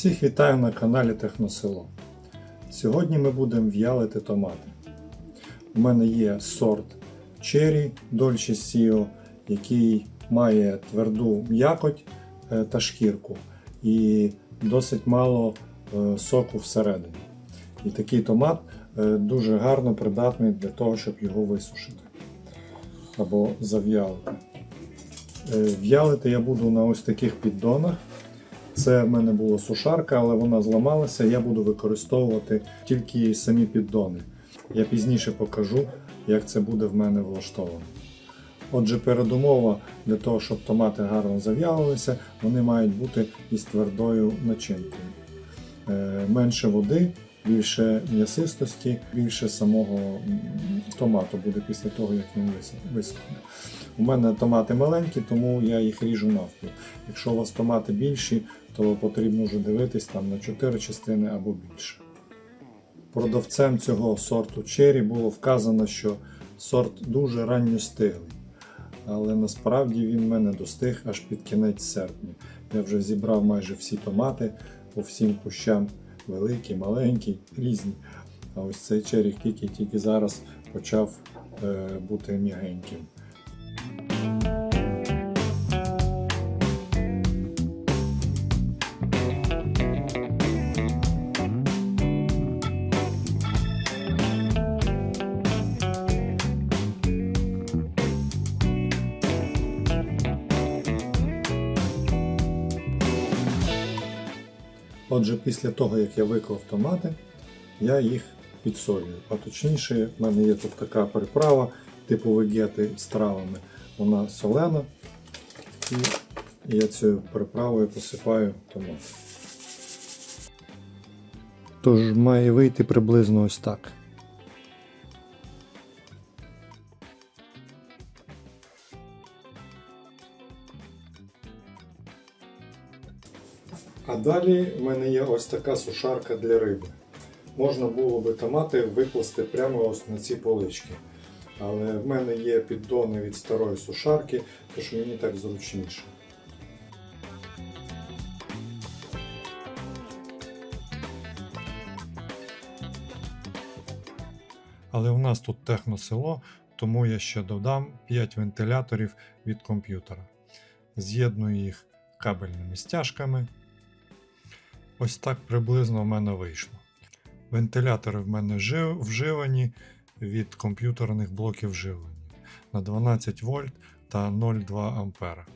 Всіх вітаю на каналі Техносело. Сьогодні ми будемо в'ялити томати. У мене є сорт Cherry Dolce Sio, який має тверду м'якоть е, та шкірку і досить мало е, соку всередині. І такий томат е, дуже гарно придатний для того, щоб його висушити або зав'ялити. В'ялити я буду на ось таких піддонах. Це в мене була сушарка, але вона зламалася. Я буду використовувати тільки самі піддони. Я пізніше покажу, як це буде в мене влаштовано. Отже, передумова для того, щоб томати гарно зав'ялилися, вони мають бути із твердою начинкою. Е, Менше води, більше м'ясистості, більше самого томату буде після того, як він висохне. У мене томати маленькі, тому я їх ріжу навпіл. Якщо у вас томати більші, то потрібно вже дивитись там на 4 частини або більше. Продавцем цього сорту Cherry було вказано, що сорт дуже ранньостиглий. Але насправді він в мене достиг аж під кінець серпня. Я вже зібрав майже всі томати по всім кущам, великі, маленькі, різні. А ось цей черік тільки тільки зараз почав е, бути м'ягеньким. Отже, після того, як я виклав томати, я їх підсолюю. А точніше, в мене є тут така приправа, типу вегети з травами. Вона солена. І я цією приправою посипаю томати. Тож має вийти приблизно ось так. А далі в мене є ось така сушарка для риби. Можна було би томати викласти прямо ось на ці полички. Але в мене є піддони від старої сушарки, тож мені так зручніше. Але в нас тут техносело, тому я ще додам 5 вентиляторів від комп'ютера. З'єдную їх кабельними стяжками. Ось так приблизно в мене вийшло. Вентилятори в мене жив- вживані від комп'ютерних блоків живлення на 12 вольт та 0,2 ампера.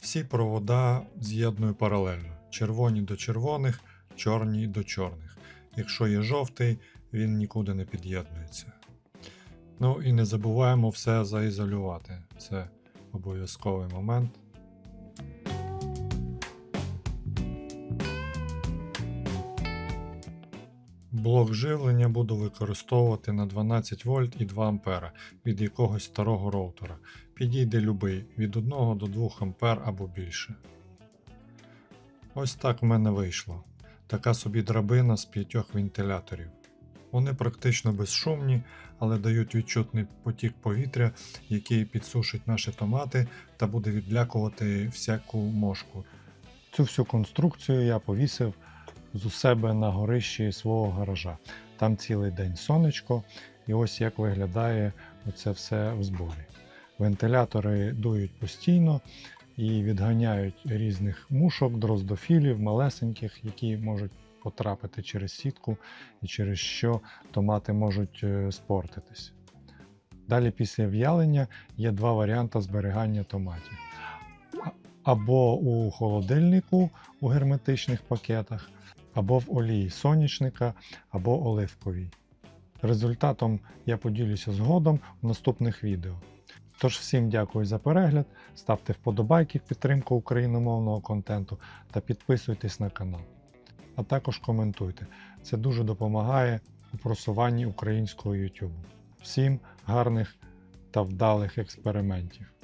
Всі провода з'єдную паралельно: червоні до червоних, чорні до чорних. Якщо є жовтий, він нікуди не під'єднується. Ну і не забуваємо все заізолювати. Це обов'язковий момент. Блок живлення буду використовувати на 12 вольт і 2 ампера від якогось старого роутера. Підійде любий від 1 до 2 ампер або більше. Ось так в мене вийшло. Така собі драбина з п'ятьох вентиляторів. Вони практично безшумні, але дають відчутний потік повітря, який підсушить наші томати та буде відлякувати всяку мошку. Цю всю конструкцію я повісив з у себе на горищі свого гаража. Там цілий день сонечко, і ось як виглядає оце все в зборі. Вентилятори дують постійно і відганяють різних мушок, дроздофілів, малесеньких, які можуть потрапити через сітку і через що томати можуть е, спортитись. Далі після в'ялення є два варіанти зберігання томатів. Або у холодильнику у герметичних пакетах, або в олії сонячника, або оливковій. Результатом я поділюся згодом в наступних відео. Тож всім дякую за перегляд, ставте вподобайки в підтримку україномовного контенту та підписуйтесь на канал. А також коментуйте. Це дуже допомагає у просуванні українського YouTube. Всім гарних та вдалих експериментів!